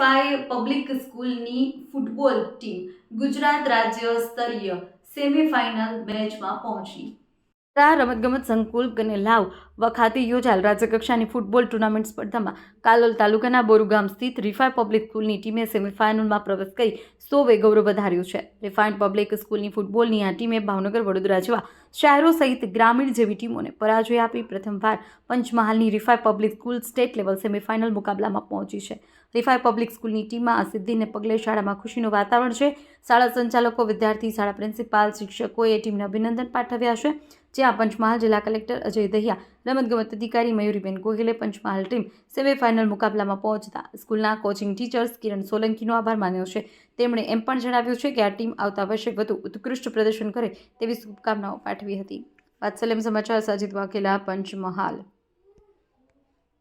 Rifai public સ્કૂલની football team Gujarat રાજ્ય સ્તરીય સેમીફાઇનલ મેચમાં પહોંચી. રમતગમત સંકુલ અને લાવ. વખાતે યોજાયેલ રાજ્યકક્ષાની ફૂટબોલ ટુર્નામેન્ટ સ્પર્ધામાં કાલોલ તાલુકાના બોરુગામ સ્થિત રિફાઈ પબ્લિક સ્કૂલની ટીમે સેમિફાઇનલમાં પ્રવેશ કરી સોવે ગૌરવ વધાર્યું છે. રિફાઇન પબ્લિક સ્કૂલની ફૂટબોલની આ ટીમે ભાવનગર, વડોદરા જેવા શહેરો સહિત ગ્રામીણ જેવી ટીમોને પરાજય આપી પ્રથમવાર પંચમહાલની Rifai public school state level semifinal મુકાબલામાં પહોંચી છે. રિફાઈ પબ્લિક સ્કૂલની ટીમમાં આ સિદ્ધિને પગલે શાળામાં ખુશીનું વાતાવરણ છે. શાળા સંચાલકો, વિદ્યાર્થી, શાળા પ્રિન્સિપાલ, શિક્ષકોએ ટીમને અભિનંદન પાઠવ્યા છે. જ્યાં પંચમહાલ જિલ્લા કલેક્ટર અજય દહિયા રમતગમત અધિકારી મયુરીબેન ગોહિલે પંચમહાલ ટીમ સેમીફાઇનલ મુકાબલામાં પહોંચતા સ્કૂલના કોચિંગ ટીચર્સ કિરણ સોલંકીનો આભાર માન્યો છે. તેમણે એમ પણ જણાવ્યું છે કે આ ટીમ આવતા વર્ષે વધુ ઉત્કૃષ્ટ પ્રદર્શન કરે તેવી શુભકામનાઓ પાઠવી હતી. વાત્સલ્યમ સમાચાર સાજિદ વાઘેલા, પંચમહાલ.